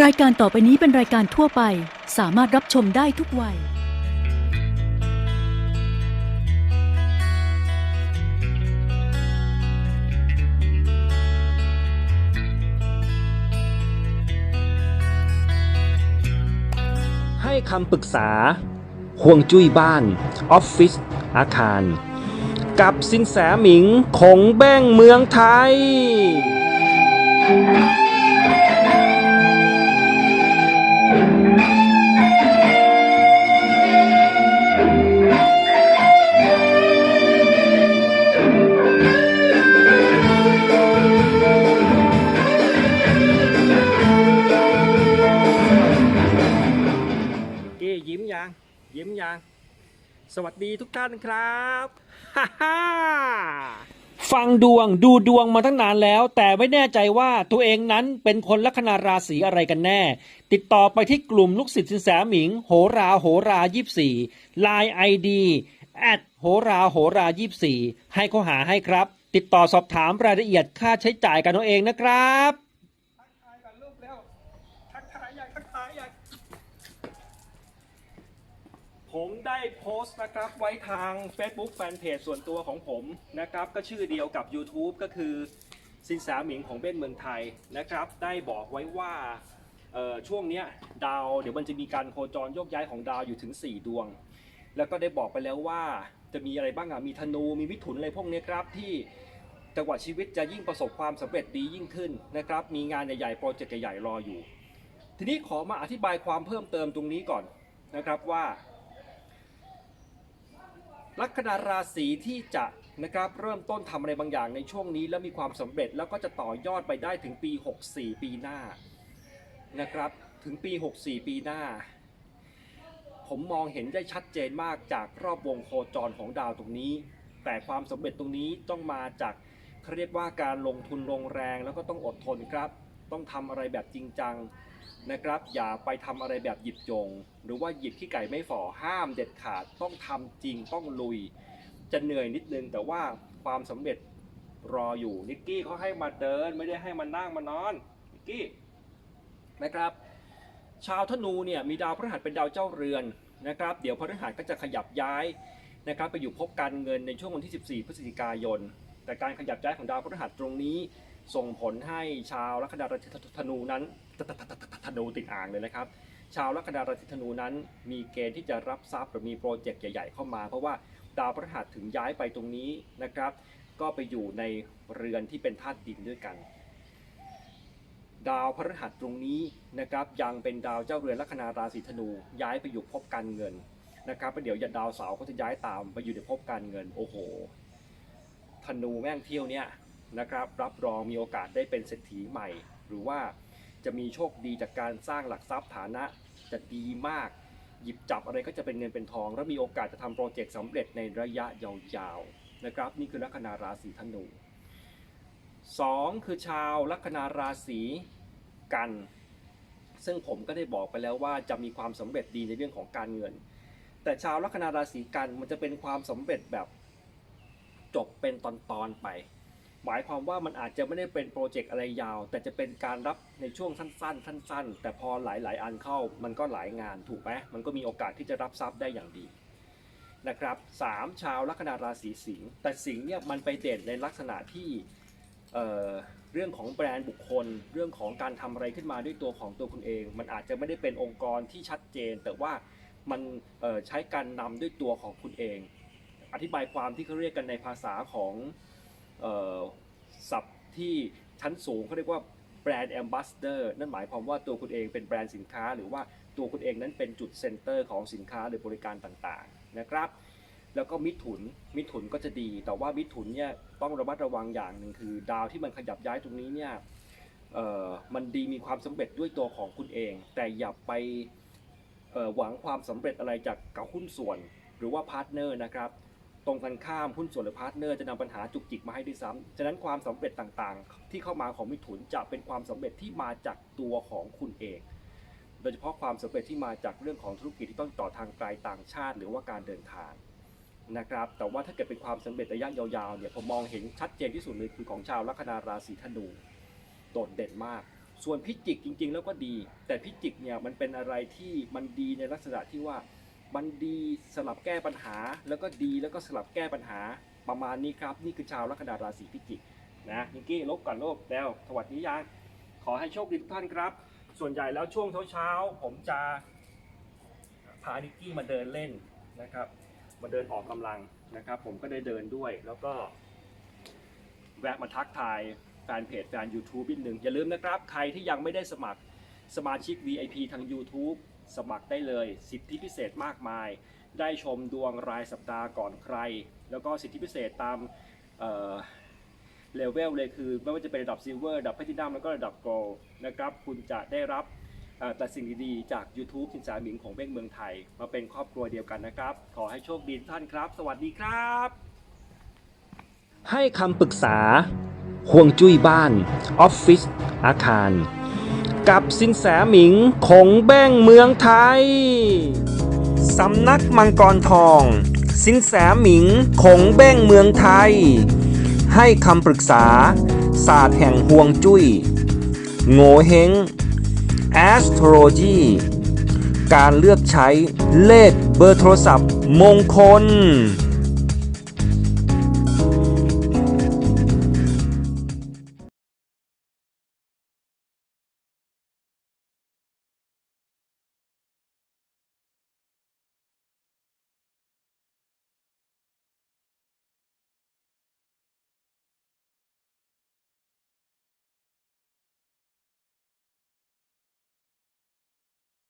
รายการต่อไปนี้เป็นรายการทั่วไป สามารถรับชมได้ทุกวัย ให้คำปรึกษาห่วงจุ้ยบ้าน ออฟฟิศอาคาร กับสินแสหมิงของแบ้งเมืองไทย ยิ้มยังยิ้มยังสวัสดีทุกท่านครับฮ่าฮ่าฟังดวงดูดวงมาตั้งนานแล้ว แต่ไม่แน่ใจว่าตัวเองนั้นเป็นคนลัคนาราศีอะไรกันแน่ ติดต่อไปที่กลุ่มลูกศิษย์สินแสหมิง โหราโหรายี่สี่ไลน์ไอดีแอดโหราโหรายี่สี่ให้เขาหาให้ครับ ติดต่อสอบถามรายละเอียดค่าใช้จ่ายกันเอาเองนะครับ ทักทายกันรูปแล้ว ทักทายอยากทักทายอยาก ผมได้โพสต์นะครับไว้ทาง Facebook Fanpage ส่วนตัวของผมนะครับ ก็ชื่อเดียวกับ YouTube ก็คือสินสาหมิงของเบ้นเมืองไทยนะครับ ได้บอกไว้ว่าช่วงนี้ดาวเดี๋ยวมันจะมีการโคจรโยกย้ายของดาวอยู่ถึง 4 ดวง แล้วก็ได้บอกไปแล้วว่าจะมีอะไรบ้างอะมีธนูมีมิถุนอะไรพวกนี้ครับที่จังหวะชีวิตจะยิ่งประสบความสำเร็จดียิ่งขึ้นนะครับ มีงานใหญ่ๆโปรเจกต์ใหญ่ๆรออยู่ ทีนี้ขอมาอธิบายความเพิ่มเติมตรงนี้ก่อนนะครับว่า ลัคนาราศีที่จะนะครับเริ่มต้นทำอะไรบางอย่างในช่วงนี้ แล้วมีความสำเร็จแล้วก็จะต่อยอดไปได้ถึงปี 64 ปีหน้านะครับถึงปี 64 ปีหน้า ผมมองเห็นได้ชัดเจนมากจากรอบวงโคจรของดาวตรงนี้ แต่ความสำเร็จตรงนี้ต้องมาจากเขาเรียกว่าการลงทุนลงแรงแล้วก็ต้องอดทนครับ ต้องทำอะไรแบบจริงจัง นะครับ อย่าไปทำอะไรแบบหยิบยงหรือว่าหยิบขี้ไก่ไม่ฝ่อห้ามเด็ดขาดต้องทำจริงต้องลุย จะเหนื่อยนิดนึงแต่ว่าความสำเร็จรออยู่นิกกี้เขาให้มาเดินไม่ได้ให้มานั่งมานอนนิกกี้นะครับ ชาวธนูเนี่ยมีดาวพฤหัสเป็นดาวเจ้าเรือนนะครับ เดี๋ยวพฤหัสก็จะขยับย้ายนะครับไปอยู่พบการเงินในช่วงวันที่ 14 พฤศจิกายน แต่การขยับย้ายของดาวพฤหัสตรงนี้ ส่งผลให้ชาวลัคนาราศีธนูนั้นธนูติดอ่างเลยนะครับ ชาวลัคนาราศีธนูนั้น มีเกณฑ์ที่จะรับทรัพย์หรือมีโปรเจกต์ใหญ่ ๆ เข้ามา เพราะว่าดาวพฤหัสถึงย้ายไปตรงนี้นะครับ ก็ไปอยู่ในเรือนที่เป็นธาตุดินด้วยกัน ดาวพฤหัสตรงนี้นะครับ ยังเป็นดาวเจ้าเรือนลัคนาราศีธนู ย้ายไปอยู่ภพการเงินนะครับเดี๋ยวดาวเสาร์ก็จะย้ายตามไปอยู่ในภพการเงินโอ้โหธนูแม่งเที่ยวเนี่ย นะครับ รับรองมีโอกาสได้เป็นเศรษฐีใหม่ หรือว่าจะมีโชคดีจากการสร้างหลักทรัพย์ฐานะจะดีมาก หยิบจับอะไรก็จะเป็นเงินเป็นทอง แล้วมีโอกาสจะทำโปรเจกต์สำเร็จในระยะยาวๆนะครับ นี่คือลัคนาราศีธนู 2 คือชาวลัคนาราศีกัน ซึ่งผมก็ได้บอกไปแล้วว่าจะมีความสำเร็จดีในเรื่องของการเงิน แต่ชาวลัคนาราศีกันมันจะเป็นความสำเร็จแบบจบเป็นตอนๆไป หมายความว่ามันอาจจะไม่ได้เป็นโปรเจกต์อะไรยาว แต่จะเป็นการรับในช่วงสั้น ๆ สั้น ๆ แต่พอหลาย ๆ อันเข้ามันก็หลายงานถูกไหมมันก็มีโอกาสที่จะรับทรัพย์ได้อย่างดีนะครับสามชาวลัคนาราศีสิงห์แต่สิงห์เนี่ยมันไปเด่นในลักษณะที่เอ่อเรื่องของแบรนด์บุคคล เรื่องของการทำอะไรขึ้นมาด้วยตัวของตัวคุณเอง มันอาจจะไม่ได้เป็นองค์กรที่ชัดเจน แต่ว่ามันใช้การนำด้วยตัวของคุณเอง อธิบายความที่เขาเรียกกันในภาษาของ ศัพท์ที่ชั้นสูงเขาเรียกว่าแบรนด์แอมบ s สเดอร์นั่นหมายความว่าตัวคุณเองเป็นแบรนด์สินค้า หรือว่าตัวคุณเองนั้นเป็นจุดเซ็นเตอร์ของสินค้าหรือบริการต่างๆนะครับ แล้วก็มิถุนมิถุนก็จะดี แต่ว่ามิถุนเนี่ยต้องระมัดระวังอย่างหนึ่งคือ ดาวที่มันขยับย้ายตรงนี้เนี่ยมันดีมีความสำเร็จด้วยตัวของคุณเอง แต่อย่าไปหวังความสำเร็จอะไรจากกับหุ้นส่วน หรือว่าพาร์ทเนอร์นะครับ ตรงกันข้ามหุ้นส่วนหรือพาร์ทเนอร์จะนำปัญหาจุกจิกมาให้ด้วยซ้ำฉะนั้นความสำเร็จต่างๆ ที่เข้ามาของมิถุนจะเป็นความสำเร็จที่มาจากตัวของคุณเอง โดยเฉพาะความสำเร็จที่มาจากเรื่องของธุรกิจที่ต้องต่อทางไกลต่างชาติ หรือว่าการเดินทางนะครับ แต่ว่าถ้าเกิดเป็นความสำเร็จระยะยาวๆเนี่ยผมมองเห็นชัดเจนที่สุดเลยคือของชาวลัคนาราศีธนู โดดเด่นมาก ส่วนพิจิกจริง ๆ แล้วก็ดี แต่พิจิกเนี่ยมันเป็นอะไรที่มันดีในลักษณะที่ว่า มันดีสลับแก้ปัญหา แล้วก็ดีแล้วก็สลับแก้ปัญหาประมาณนี้ครับ นี่คือชาวลัคนาราศีพิจิกนะนิกกี้ลบก่อนลกแล้วสวัสดียังขอให้โชคดีทุกท่านครับ ส่วนใหญ่แล้วช่วงเช้าๆผมจะพานิกกี้มาเดินเล่นนะครับ มาเดินออกกำลังนะครับ ผมก็ได้เดินด้วยแล้วก็ แวะมาทักทายแฟนเพจแฟน YouTube นิดหนึ่งอย่าลืมนะครับ ใครที่ยังไม่ได้สมัคร สมาชิก VIP ทาง YouTube สมัครได้เลย สิทธิพิเศษมากมาย ได้ชมดวงรายสัปดาห์ก่อนใคร แล้วก็สิทธิพิเศษตามเลเวลเลยคือ ไม่ว่าจะเป็นระดับซิลเวอร์ระดับแพทินัมแล้วก็ระดับโกลนะครับ คุณจะได้รับแต่สิ่งดีๆ จาก YouTube สินสาหมิงของเบ้งเมืองไทย มาเป็นครอบครัวเดียวกันนะครับ ขอให้โชคดีทุกท่านครับ สวัสดีครับ ให้คำปรึกษาห่วงจุ้ยบ้าน ออฟฟิศอาคาร กับสินแสหมิงคงแบ้งเมืองไทย สำนักมังกรทอง สินแสหมิงคงแบ้งเมืองไทย ให้คำปรึกษา ศาสตร์แห่งห่วงจุ้ย โงเฮง astrology การเลือกใช้เลขเบอร์โทรศัพท์มงคล